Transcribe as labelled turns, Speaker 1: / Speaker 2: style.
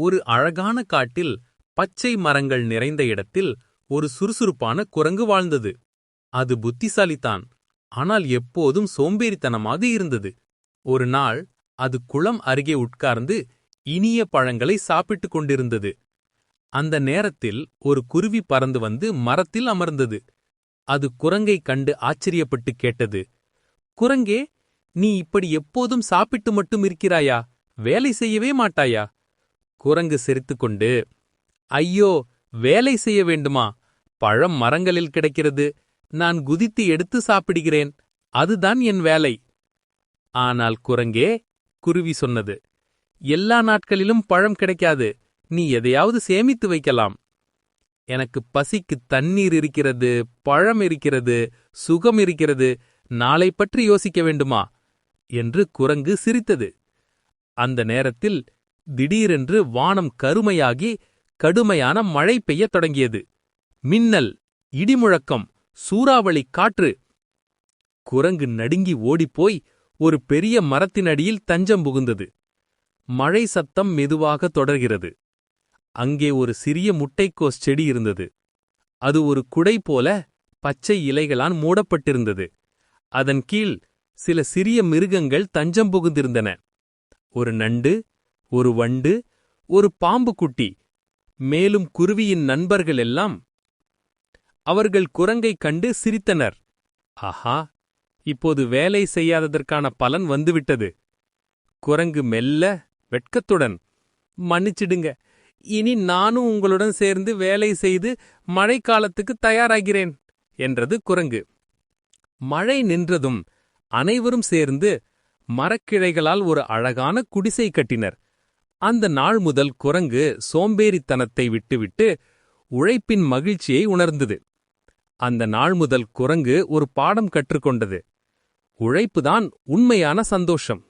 Speaker 1: ஒரு அழகான காட்டில் பச்சை மரங்கள் நிறைந்த இடத்தில் ஒரு சுறுசுறுப்பான குரங்கு வாழ்ந்தது. அது புத்திசாலித்தான். ஆனால் எப்போதும் சோம்பேறித்தனமாக இருந்தது. ஒரு நாள் அது குளம் அருகே உட்கார்ந்து இனிய பழங்களை சாப்பிட்டுக் கொண்டிருந்தது. அந்த நேரத்தில் ஒரு குருவி பறந்து வந்து மரத்தில் அமர்ந்தது. அது குரங்கை கண்டு ஆச்சரியப்பட்டு கேட்டது. குரங்கே நீ இப்படி எப்போதும் சாப்பிட்டு மட்டும் இருக்கிறாயா? வேலை செய்யவே மாட்டாயா? குரங்கு சிரித்துக்கொண்டு ஐயோ வேலை செய்ய வேண்டுமா? பழம் மரங்களில் கிடைக்கிறது. நான் குதித்து எடுத்து சாப்பிடுகிறேன். அதுதான் என் வேலை. ஆனால் குரங்கே குருவி சொன்னது எல்லா நாட்களிலும் பழம் கிடைக்காது. நீ எதையாவது சேமித்து வைக்கலாம். எனக்கு பசிக்கு தண்ணீர் இருக்கிறது பழம் இருக்கிறது சுகம் இருக்கிறது. நாளை பற்றி யோசிக்க வேண்டுமா? என்று குரங்கு சிரித்தது. அந்த நேரத்தில் திடீரென்று வானம் கருமையாகி கடுமையான மழை பெய்யத் தொடங்கியது. மின்னல் இடிமுழக்கம் சூறாவளி காற்று. குரங்கு நடுங்கி ஓடிப்போய் ஒரு பெரிய மரத்தினடியில் தஞ்சம் புகுந்தது. மழை சத்தம் மெதுவாக தொடர்கிறது. அங்கே ஒரு சிறிய முட்டைக்கோஸ் செடி இருந்தது. அது ஒரு குடை போல பச்சை இலைகளால் மூடப்பட்டிருந்தது. அதன் கீழ் சில சிறிய மிருகங்கள் தஞ்சம் புகுந்திருந்தன. ஒரு நண்டு ஒரு வண்டு ஒரு பாம்பு குட்டி மேலும் குருவியின் நண்பர்கள் எல்லாம் அவர்கள் குரங்கைக் கண்டு சிரித்தனர். ஆஹா இப்போது வேலை செய்யாததற்கான பலன் வந்துவிட்டது. குரங்கு மெல்ல வெட்கத்துடன் மன்னிச்சிடுங்க இனி நானும் உங்களுடன் சேர்ந்து வேலை செய்து மழைக்காலத்துக்கு தயாராகிறேன் என்றது குரங்கு. மழை நின்றதும் அனைவரும் சேர்ந்து மரக்கிளைகளால் ஒரு அழகான குடிசை கட்டினர். அந்த நாள் முதல் குரங்கு சோம்பேறித்தனத்தை விட்டுவிட்டு உழைப்பின் மகிழ்ச்சியை உணர்ந்தது. அந்த நாள் முதல் குரங்கு ஒரு பாடம் கற்றுக்கொண்டது. உழைப்புதான் உண்மையான சந்தோஷம்.